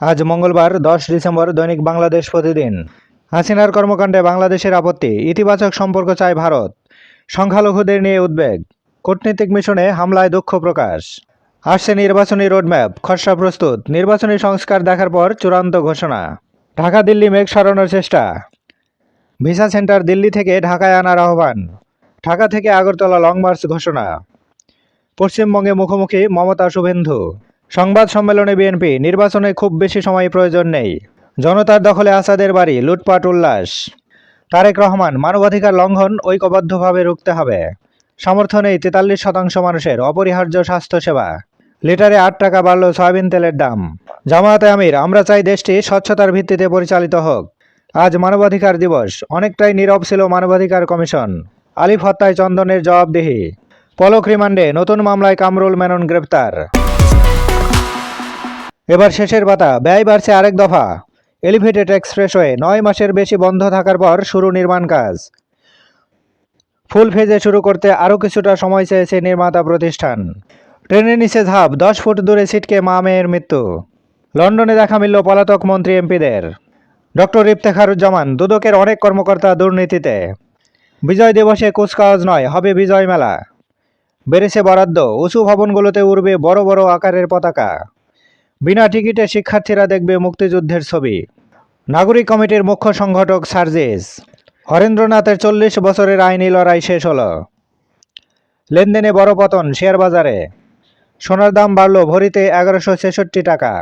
আজ মঙ্গলবার, দশ ডিসেম্বর, দৈনিক বাংলাদেশ প্রতিদিন। হাসিনার কর্মকাণ্ডে বাংলাদেশের আপত্তি, ইতিবাচক সম্পর্ক চায় ভারত। সংখ্যালঘুদের নিয়ে উদ্বেগ, কূটনীতিক মিশনে হামলায় দুঃখ প্রকাশ। আসছে নির্বাচনী রোডম্যাপ, খসড়া প্রস্তুত, নির্বাচনী সংস্কার দেখার পর চূড়ান্ত ঘোষণা। ঢাকা, দিল্লি মেঘ সরানোর চেষ্টা। ভিসা সেন্টার দিল্লি থেকে ঢাকায় আনার আহ্বান, ঢাকা থেকে আগরতলা লং মার্চ ঘোষণা। পশ্চিমবঙ্গে মুখোমুখি মমতা শুভেন্দু। সংবাদ সম্মেলনে বিএনপি, নির্বাচনে খুব বেশি সময় প্রয়োজন নেই। জনতার দখলে আসাদের বাড়ি, লুটপাট উল্লাস। তারেক রহমান, মানবাধিকার লঙ্ঘন ঐক্যবদ্ধভাবে রুখতে হবে। সমর্থ নেই তেতাল্লিশ শতাংশ মানুষের অপরিহার্য স্বাস্থ্যসেবা। লিটারে আট টাকা বাড়ল সয়াবিন তেলের দাম। জামায়াতে আমির, আমরা চাই দেশটি স্বচ্ছতার ভিত্তিতে পরিচালিত হোক। আজ মানবাধিকার দিবস, অনেকটাই নীরব ছিল মানবাধিকার কমিশন। আলিফ হত্যায় চন্দনের জবাবদিহি। পলক রিমান্ডে নতুন মামলায় কামরুল মেনন গ্রেপ্তার। এবার শেষের পাতা, ব্যয় বাড়ছে আরেক দফা। এলিভেটেড এক্সপ্রেসওয়ে নয় মাসের বেশি বন্ধ থাকার পর শুরু নির্মাণ কাজ। ফুল ফেজে শুরু করতে আরও কিছুটা সময় চেয়েছে নির্মাতা প্রতিষ্ঠান। ট্রেনের নিচে ধাপ, দশ ফুট দূরে ছিটকে মা মেয়ের মৃত্যু। লন্ডনে দেখা মিলল পলাতক মন্ত্রী এমপিদের। ডক্টর ইফতেখারুজ্জামান, দুদকের অনেক কর্মকর্তা দুর্নীতিতে। বিজয় দিবসে কুচকাওয়াজ নয়, হবে বিজয় মেলা। বেড়েছে বরাদ্দ, উঁচু ভবনগুলোতে উড়বে বড় বড় আকারের পতাকা। বিনা টিকিটে শিক্ষার্থীরা দেখবে মুক্তিযুদ্ধের ছবি। নাগরিক কমিটির মুখ্য সংগঠক সার্জেস। হরেন্দ্রনাথের চল্লিশ বছরের আইনি লড়াই শেষ হল। লেনদেনে বড় পতন শেয়ার বাজারে সোনার দাম বাড়ল ভরিতে এগারোশো ছেষট্টি টাকা।